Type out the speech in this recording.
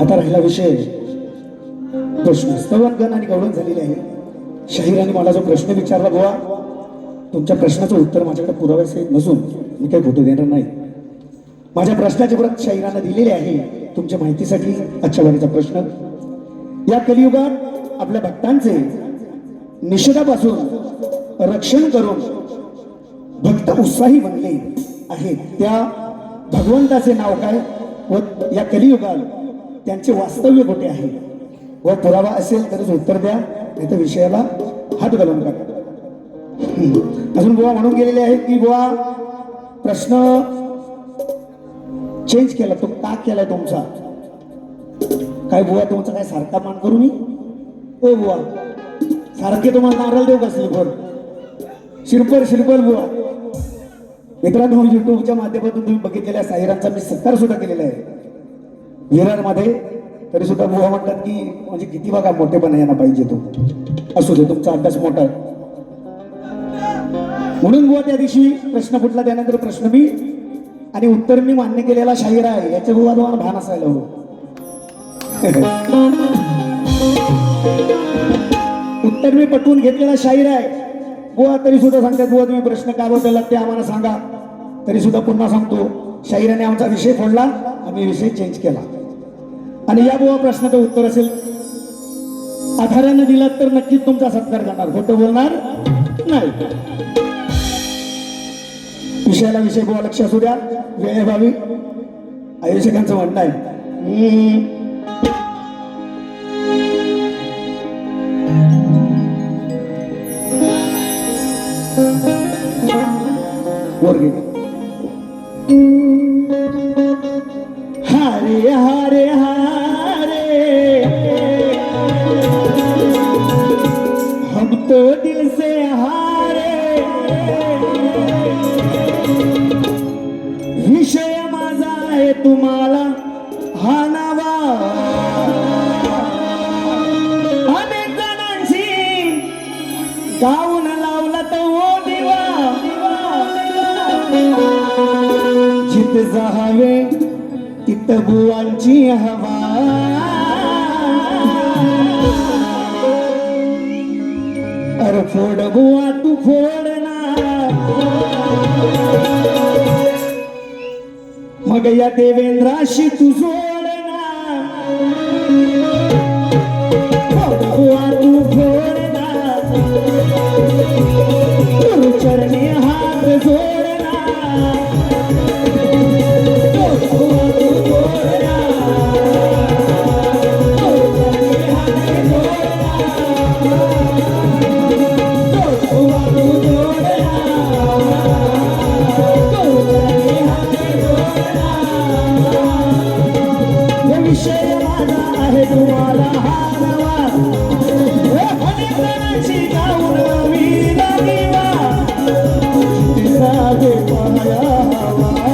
आता राहिला विषय. प्रश्न स्तवनगण आणि गवळण झालेले आहे. शाहिराने मला जो प्रश्न विचारला बुवा तुमच्या प्रश्नाचं उत्तर माझ्याकडे पुराव्यासहित नसून मी काही फोटो देणार नाही. माझ्या प्रश्नाचे परत शाहिरानं दिलेले आहे. तुमच्या माहितीसाठी आजच्या प्रश्न. या कलियुगात आपल्या भक्तांचे निषेधापासून रक्षण करून भक्त उत्साही बनले आहेत. त्या भगवंताचे नाव काय? व या कलियुगात त्यांचे वास्तव्य कुठे आहे. व पुरावा असेल तरच उत्तर द्या. नाही तर विषयाला हात घालून टाका अजून बुवा म्हणून गेलेले आहेत की बुवा प्रश्न चेंज केला. तो का केलाय तुमचा? काय बुवा तुमचा काय सारखा मान करू मी ओ बुवा सारखे तुम्हाला नारळ देऊ का सिल्पर शिरपर शिरपर बुवा मित्रांनो युट्यूबच्या माध्यमातून तुम्ही बघितलेल्या साहिरांचा मी सत्कार सुद्धा केलेला आहे. विरारमध्ये तरी सुद्धा बुवा म्हणतात की म्हणजे किती बघा मोठे पण यांना पाहिजे तो. असू दे तुमचा अभ्यास मोठा आहे. म्हणून बुवा त्या दिवशी प्रश्न फुटला त्यानंतर प्रश्न मी आणि उत्तर मी मान्य केलेला शाहीर आहे. याच्या बुवा तुम्हाला भान असायला हवं. उत्तर मी पटवून घेतलेला शाहीर आहे. बुवा तरी सुद्धा सांगतात गोवा तुम्ही प्रश्न का बदलला ते आम्हाला सांगा. तरी सुद्धा पुन्हा सांगतो शाहिराने आमचा विषय फोडला आम्ही विषय चेंज केला. आणि या बुवा प्रश्नाचं उत्तर असेल. आधारानं दिलात तर नक्कीच तुमचा सत्कार करणार खोटं बोलणार नाही. विषयाला विषय बुवा लक्ष असू द्या. वेळेभावी आयोजकांचं म्हणणं आहे. हरे हरे हरे. गाऊन लावला तर ओ दिवा. जित जावे तित बुवांची हवा अरे फोड बुवा तू फोड ना. मग या देवेंद्राशी तू বাবা